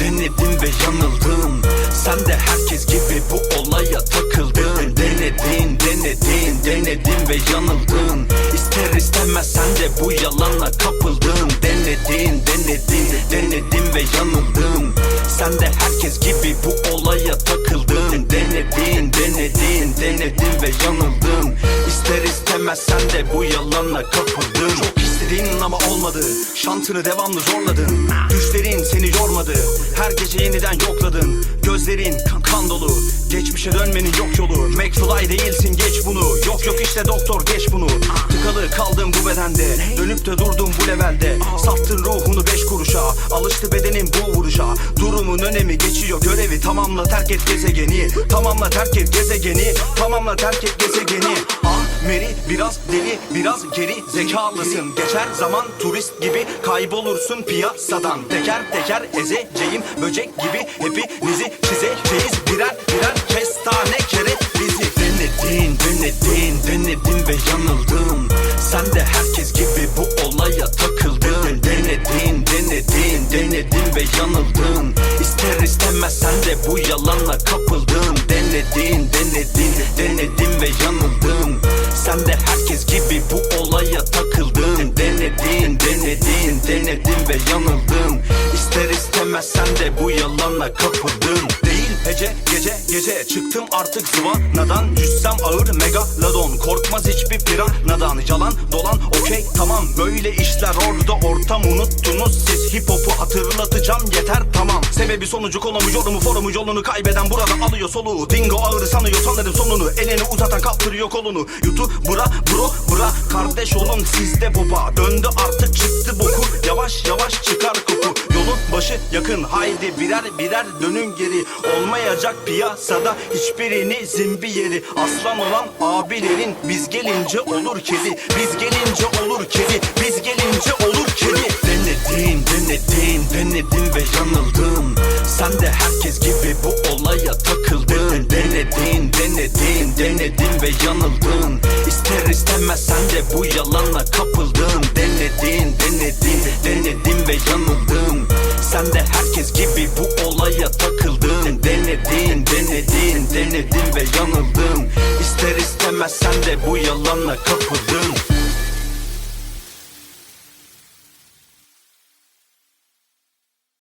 denedim ve yanıldın. Sen de herkes gibi bu olaya takıldın. Denedin denedin denedim ve yanıldın. İster istemez sen de bu yalana kapıldın. Denedin denedin denedim ve yanıldın. Sen de herkes gibi bu olaya takıldın. Denedin denedin denedim ve yanıldın. İster istemez sen de bu yalana kapıldın. Çok istedin ama olmadı. Şantını devamlı zorladın. Düşlerin seni yormadı. Her gece yeniden yokladın. Gözlerin kan dolu. Geçmişe dönmenin yok yolu. McFly değilsin geç bunu. Yok yok işte doktor geç bunu. Tıkalı kaldım bu bedende. Dönüp de durdum bu levelde. Sattın ruhunu beş kuruşa. Alıştı bedenin bu vuruşa. Durumun önemi geçiyor. Görevi Tamamla terk et gezegeni. Tamamla terk et gezegeni. Tamamla terk et gezegeni. Ah Mary biraz deli biraz geri zekalısın. Geçer zaman turist gibi kaybolursun piyasadan. Teker teker ezeceğim böcek gibi Hepinizi çizeceğiz birer birer kestane kere bizi Denedin denedin denedim ve yanıldım Sen de herkes gibi bu olaya takıldın. Denedin denedin denedim ve yanıldın. İster istemez sen de bu yalana kapıldın. Denedin denedin yanıldım Sen de herkes gibi bu olaya takıldın. Denedin denedin denedim ve yanıldın. İster istemez sen de bu yalana kapıldın. Değil hece gece gece. Çıktım artık zıvanadan. Cüssem ağır megalodon. Korkmaz hiçbir piranadan. Yalan dolan okey tamam. Böyle işler orada ortam. Unuttunuz Siz. Hip hopu hatırlatacağım. Yeter Sebebi sonucu konumu yorumu forumu yolunu kaybeden burada alıyor soluğu. Dingo ağır sanıyor sanırım sonunu. Elini uzatan kaptırıyor kolunu. YouTube bura bro bura. Kardeş olun sizde baba Döndü artık çıktı boku yavaş yavaş çıkar koku. Yolun başı yakın. Haydi birer birer dönün geri. Olmayacak piyasada hiçbirinizin bir yeri. Aslan olan abilerin biz gelince olur kedi. Biz gelince olur kedi. Biz gelince herkes gibi bu olaya takıldın. Denedin denedin denedim ve yanıldın. İster istemez sen de bu yalana kapıldın. Denedin denedin denedim ve yanıldım Sen de herkes gibi bu olaya takıldın. Denedin denedin denedim ve yanıldın. İster istemez sen de bu yalana kapıldın